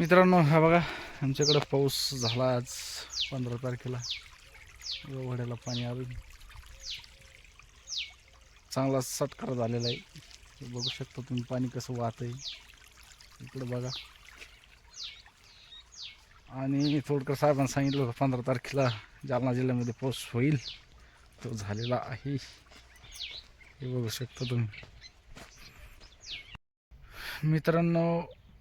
मित्रांनो हा बघा आमच्याकडं पाऊस झाला आज पंधरा तारखेला. वड्याला पाणी आलं चांगला सटकार झालेला आहे. बघू शकता तुम्ही पाणी कसं वाहत आहे इकडं बघा. आणि थोडकं साहेबांनी सांगितलं होतं पंधरा तारखेला जालना जिल्ह्यामध्ये पाऊस होईल. तो झालेला आहे. हे बघू शकता तुम्ही. मित्रांनो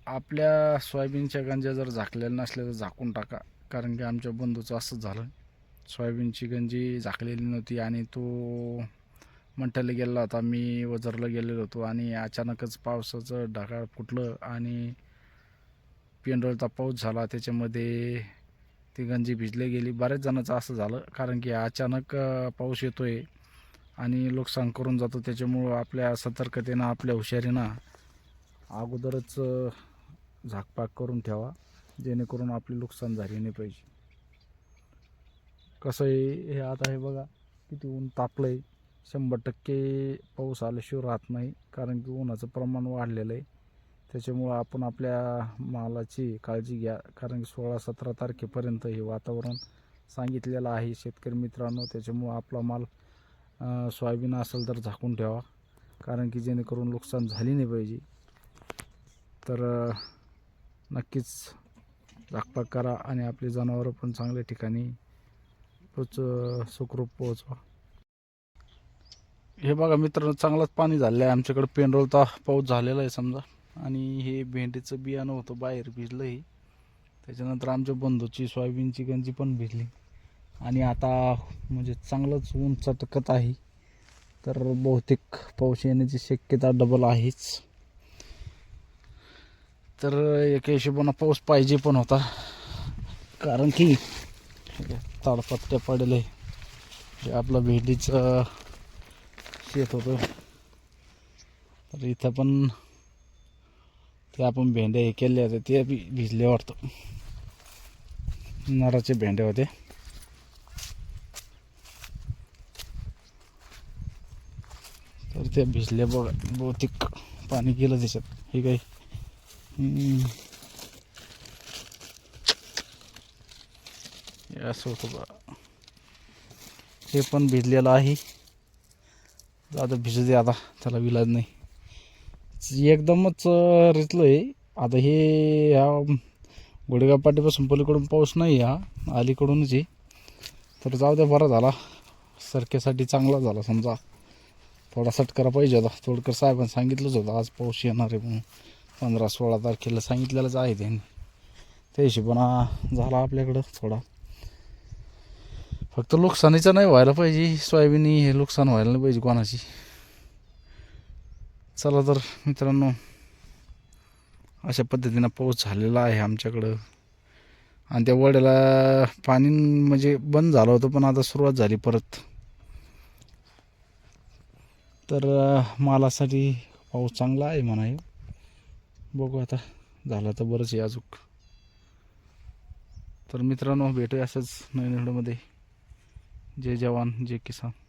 आपल्या सोयाबीनच्या गंजा जर झाकलेल्या नसल्या तर झाकून टाका. कारण की आमच्या बंधूचं असंच झालं. सोयाबीनची गंजी झाकलेली नव्हती आणि तो मंठ्याला गेला होता. मी वजरला गेलेलो होतो आणि अचानकच पावसाचं ढगाळ फुटलं आणि पेंडोळचा पाऊस झाला. त्याच्यामध्ये ती गंजी भिजली गेली. बऱ्याच जणांचं असं झालं. कारण की अचानक पाऊस येतो आहे आणि नुकसान करून जातो. त्याच्यामुळं आपल्या सतर्कतेनं आपल्या हुशारीनं अगोदरच झाकपाक करून ठेवा जेणेकरून आपले नुकसान झाले नाही पाहिजे. कसं आहे हे आता हे बघा किती ऊन तापलं आहे शंभर टक्के पाऊस आल्याशिवाय राहत नाही कारण की उन्हाचं प्रमाण वाढलेलं आहे. त्याच्यामुळं आपण आपल्या मालाची काळजी घ्या कारण की सोळा सतरा तारखेपर्यंत हे वातावरण सांगितलेलं आहे शेतकरी मित्रांनो. त्याच्यामुळं आपला माल सोयाबीन असेल तर झाकून ठेवा कारण की जेणेकरून नुकसान झाली नाही पाहिजे. तर नक्कीच झाकपाक करा आणि आपली जनावरं पण चांगल्या ठिकाणी पोच सुखरूप पोहोचवा. हे बघा मित्रांनो चांगलंच पाणी झालेलं आहे आमच्याकडे पेनरोलचा पाऊस झालेला आहे समजा. आणि हे भेंडीचं बियाणं होतं बाहेर भिजलं हे त्याच्यानंतर आमच्या बंधूची सोयाबीनची गंजी पण भिजली. आणि आता म्हणजे चांगलंच ऊन चटकत आहे. तर बहुतेक पाऊस येण्याची शक्यता डबल आहेच. तर एका हिशोबानं पाऊस पाहिजे पण होता. कारण की ताडपत्त्या पडले. हे आपलं भेंडीचं शेत होतं. तर इथं पण ते आपण भेंड्या हे केले होते ते बी भिजले वाटतं. नराचे भेंडे होते. तर ते भिजले बघा बहुतेक पाणी गेलं त्याच्यात. हे काही असं होतं बा हे पण भिजलेलं आहे. आता भिजू दे आता त्याला विलाज नाही. एकदमच रिचलं आहे आता हे ह्या गुडगाव पाटीपासून पलीकडून पाऊस नाही हा अलीकडूनच आहे. तर जाऊ द्या बरा झाला. सरकेसाठी चांगला झाला समजा. थोडा सटकरा पाहिजे होता. थोडकर साहेबांनी सांगितलंच होतं आज पाऊस येणार आहे म्हणून. पंधरा सोळा तारखेला सांगितलेलंच आहे त्यांनी त्या हिशोबानं झाला आपल्याकडं थोडा. फक्त नुकसानीचं नाही व्हायला पाहिजे. सोयाबीन हे नुकसान व्हायला नाही पाहिजे कोणाची चला तर मित्रांनो अशा पद्धतीनं पाऊस झालेला आहे आमच्याकडं. आणि त्या वड्याला पाणी म्हणजे बंद झालं होतं पण आता सुरुवात झाली परत. तर मालासाठी पाऊस चांगला आहे म्हणा बघू आता. झाला तर बरंच आहे अजून. तर मित्रांनो भेटूया असंच नवीन व्हिडिओमध्ये. जय जवान जय किसान.